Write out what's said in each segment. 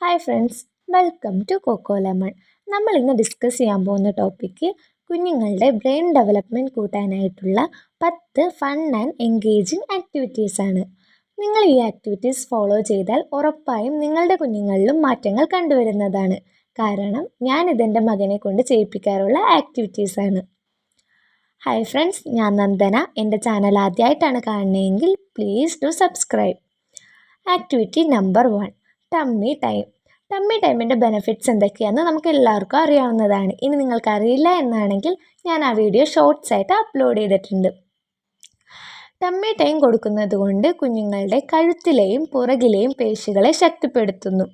Hi friends welcome to Coco Lemon നമ്മൾ ഇന്ന് discuss ചെയ്യാൻ പോകുന്ന ടോപ്പിക്ക് കുഞ്ഞുങ്ങളുടെ ബ്രെയിൻ ഡെവലപ്മെന്റ് കൂട്ടാനായിട്ടുള്ള പത്ത് ഫൺ ആൻഡ് എൻഗേജിങ് ആക്ടിവിറ്റീസ് ആണ്. നിങ്ങൾ ഈ ആക്ടിവിറ്റീസ് ഫോളോ ചെയ്താൽ ഉറപ്പായും നിങ്ങളുടെ കുഞ്ഞുങ്ങളിലും മാറ്റങ്ങൾ കണ്ടുവരുന്നതാണ്. കാരണം ഞാൻ ഇതെന്റെ മകനെ കൊണ്ട് ചെയ്യിപ്പിക്കാറുള്ള ആക്ടിവിറ്റീസാണ് ഹായ് ഫ്രണ്ട്സ് ഞാൻ നന്ദന. എന്റെ ചാനൽ ആദ്യമായിട്ടാണ് കാണുന്നതെങ്കിൽ please do subscribe activity number one tummy time tummy ടൈമിന്റെ ബെനിഫിറ്റ്സ് എന്തൊക്കെയാണെന്ന് നമുക്ക് എല്ലാവർക്കും അറിയാവുന്നതാണ്. ഇനി നിങ്ങൾക്ക് അറിയില്ല എന്നാണെങ്കിൽ ഞാൻ ആ വീഡിയോ ഷോർട്സ് ആയിട്ട് അപ്ലോഡ് ചെയ്തിട്ടുണ്ട്. ടമ്മി ടൈം കൊടുക്കുന്നത് കൊണ്ട് കുഞ്ഞുങ്ങളുടെ കഴുത്തിലെയും പുറകിലെയും പേശികളെ ശക്തിപ്പെടുത്തുന്നു.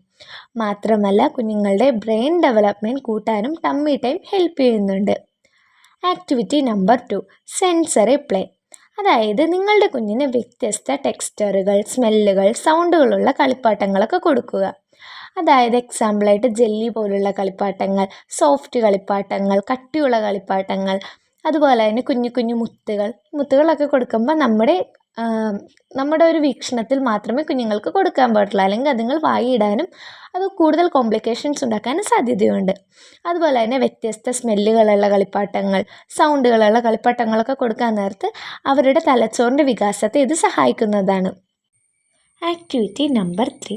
മാത്രമല്ല കുഞ്ഞുങ്ങളുടെ ബ്രെയിൻ ഡെവലപ്മെന്റ് കൂട്ടാനും ടമ്മി ടൈം ഹെൽപ്പ് ചെയ്യുന്നുണ്ട്. Activity number two sensory play അതായത് നിങ്ങളുടെ കുഞ്ഞിന് വ്യത്യസ്ത ടെക്സ്റ്ററുകൾ സ്മെല്ലുകൾ സൗണ്ടുകളുള്ള കളിപ്പാട്ടങ്ങളൊക്കെ കൊടുക്കുക. അതായത് എക്സാമ്പിളായിട്ട് ജെല്ലി പോലുള്ള കളിപ്പാട്ടങ്ങൾ സോഫ്റ്റ് കളിപ്പാട്ടങ്ങൾ കട്ടിയുള്ള കളിപ്പാട്ടങ്ങൾ അതുപോലെ തന്നെ കുഞ്ഞു കുഞ്ഞു മുത്തുകൾ മുത്തുകളൊക്കെ കൊടുക്കുമ്പോൾ നമ്മുടെ നമ്മുടെ ഒരു വീക്ഷണത്തിൽ മാത്രമേ കുഞ്ഞുങ്ങൾക്ക് കൊടുക്കാൻ പാടുള്ളൂ. അല്ലെങ്കിൽ അതുങ്ങൾ വായിടാനും അത് കൂടുതൽ കോംപ്ലിക്കേഷൻസ് ഉണ്ടാക്കാനും സാധ്യതയുണ്ട്. അതുപോലെ തന്നെ വ്യത്യസ്ത സ്മെല്ലുകളുള്ള കളിപ്പാട്ടങ്ങൾ സൗണ്ടുകളുള്ള കളിപ്പാട്ടങ്ങളൊക്കെ കൊടുക്കാൻ നേരത്ത് അവരുടെ തലച്ചോറിന്റെ വികാസത്തെ ഇത് സഹായിക്കുന്നതാണ്. Activity number three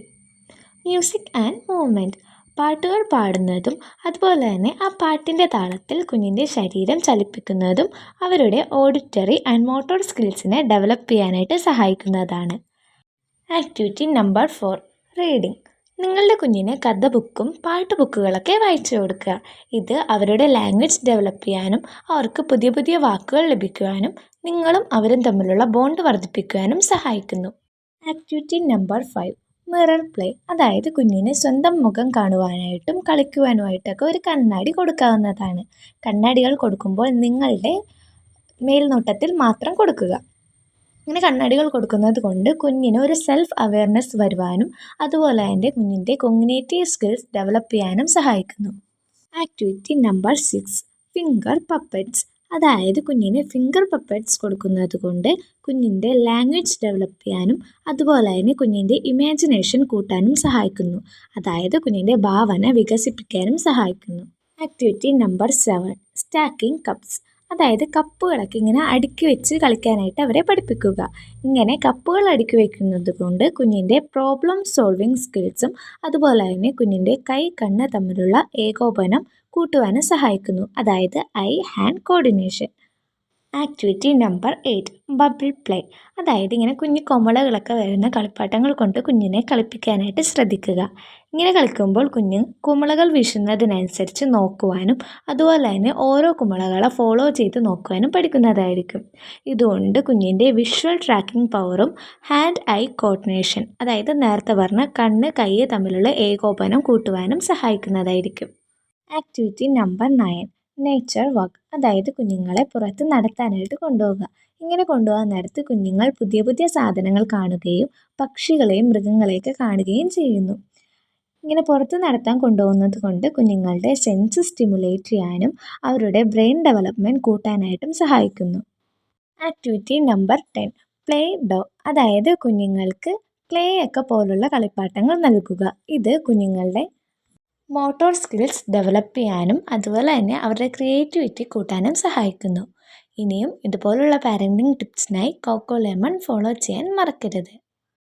music and movement പാട്ടുകൾ പാടുന്നതും അതുപോലെ തന്നെ ആ പാട്ടിന്റെ താളത്തിൽ കുഞ്ഞിന്റെ ശരീരം ചലിപ്പിക്കുന്നതും അവരുടെ ഓഡിറ്ററി ആൻഡ് മോട്ടോർ സ്കിൽസിനെ ഡെവലപ്പ് ചെയ്യാനായിട്ട് സഹായിക്കുന്നതാണ്. ആക്ടിവിറ്റി നമ്പർ ഫോർ റീഡിംഗ് നിങ്ങളുടെ കുഞ്ഞിന് കഥ ബുക്കും പാട്ട് ബുക്കുകളൊക്കെ വായിച്ചു കൊടുക്കുക. ഇത് അവരുടെ ലാംഗ്വേജ് ഡെവലപ്പ് ചെയ്യാനും അവർക്ക് പുതിയ പുതിയ വാക്കുകൾ ലഭിക്കുവാനും നിങ്ങളും അവരും തമ്മിലുള്ള ബോണ്ട് വർദ്ധിപ്പിക്കുവാനും സഹായിക്കുന്നു. Activity number five mirror play. അതായത് കുഞ്ഞിന് സ്വന്തം മുഖം കാണുവാനായിട്ടും കളിക്കുവാനുമായിട്ടൊക്കെ ഒരു കണ്ണാടി കൊടുക്കാവുന്നതാണ്. കണ്ണാടികൾ കൊടുക്കുമ്പോൾ നിങ്ങളുടെ മേൽനോട്ടത്തിൽ മാത്രം കൊടുക്കുക. ഇങ്ങനെ കണ്ണാടികൾ കൊടുക്കുന്നത് കൊണ്ട് കുഞ്ഞിന് ഒരു സെൽഫ് അവയർനെസ് വരുവാനും അതുപോലെ തന്നെ കുഞ്ഞിന്റെ കൊങ്ങിനേറ്റീവ് സ്കിൽസ് ഡെവലപ്പ് ചെയ്യാനും സഹായിക്കുന്നു. Activity number six finger puppets അതായത് കുഞ്ഞിന് ഫിംഗർ പപ്പറ്റ്സ് കൊടുക്കുന്നത് കൊണ്ട് കുഞ്ഞിന്റെ ലാംഗ്വേജ് ഡെവലപ്പ് ചെയ്യാനും അതുപോലെ തന്നെ കുഞ്ഞിന്റെ ഇമാജിനേഷൻ കൂട്ടാനും സഹായിക്കുന്നു. അതായത് കുഞ്ഞിന്റെ ഭാവന വികസിപ്പിക്കാനും സഹായിക്കുന്നു. Activity number seven stacking cups അതായത് കപ്പുകളൊക്കെ ഇങ്ങനെ അടുക്കി വെച്ച് കളിക്കാനായിട്ട് അവരെ പഠിപ്പിക്കുക. ഇങ്ങനെ കപ്പുകൾ അടുക്കി വയ്ക്കുന്നത് കൊണ്ട് കുഞ്ഞിന്റെ പ്രോബ്ലം സോൾവിങ് സ്കിൽസും അതുപോലെ തന്നെ കുഞ്ഞിന്റെ കൈ കണ്ണ് തമ്മിലുള്ള ഏകോപനം കൂട്ടുവാനും സഹായിക്കുന്നു. അതായത് eye hand coordination activity number eight bubble play. അതായത് ഇങ്ങനെ കുഞ്ഞു കൊമളകളൊക്കെ വരുന്ന കളിപ്പാട്ടങ്ങൾ കൊണ്ട് കുഞ്ഞിനെ കളിപ്പിക്കാനായിട്ട് ശ്രദ്ധിക്കുക. ഇങ്ങനെ കളിക്കുമ്പോൾ കുഞ്ഞ് കുമളകൾ വീശുന്നതിനനുസരിച്ച് നോക്കുവാനും അതുപോലെ തന്നെ ഓരോ കുമളകളെ ഫോളോ ചെയ്ത് നോക്കുവാനും പഠിക്കുന്നതായിരിക്കും. ഇതുകൊണ്ട് കുഞ്ഞിന്റെ വിഷ്വൽ ട്രാക്കിംഗ് പവറും ഹാൻഡ് ഐ കോർഡിനേഷൻ അതായത് നേരത്തെ പറഞ്ഞ കണ്ണ് കൈ തമ്മിലുള്ള ഏകോപനം കൂട്ടുവാനും സഹായിക്കുന്നതായിരിക്കും. Activity number nine nature walk അതായത് കുഞ്ഞുങ്ങളെ പുറത്ത് നടത്താനായിട്ട് കൊണ്ടുപോവുക. ഇങ്ങനെ കൊണ്ടുപോകാൻ നേരത്ത് കുഞ്ഞുങ്ങൾ പുതിയ പുതിയ സാധനങ്ങൾ കാണുകയും പക്ഷികളെയും മൃഗങ്ങളെയൊക്കെ കാണുകയും ചെയ്യുന്നു. ഇങ്ങനെ പുറത്ത് നടത്താൻ കൊണ്ടുപോകുന്നത് കൊണ്ട് കുഞ്ഞുങ്ങളുടെ സെൻസ് സ്റ്റിമുലേറ്റ് ചെയ്യാനും അവരുടെ ബ്രെയിൻ ഡെവലപ്മെന്റ് കൂട്ടാനായിട്ടും സഹായിക്കുന്നു. Activity number ten play dough അതായത് കുഞ്ഞുങ്ങൾക്ക് ക്ലേ ഒക്കെ പോലുള്ള കളിപ്പാട്ടങ്ങൾ നൽകുക. ഇത് കുഞ്ഞുങ്ങളുടെ മോട്ടോർ സ്കിൽസ് ഡെവലപ്പ് ചെയ്യാനും അതുപോലെ തന്നെ അവരുടെ ക്രിയേറ്റിവിറ്റി കൂട്ടാനും സഹായിക്കുന്നു. ഇനിയും ഇതുപോലുള്ള പാരന്റിങ് ടിപ്സിനായി കോക്കോ ലെമൺ ഫോളോ ചെയ്യാൻ മറക്കരുത്.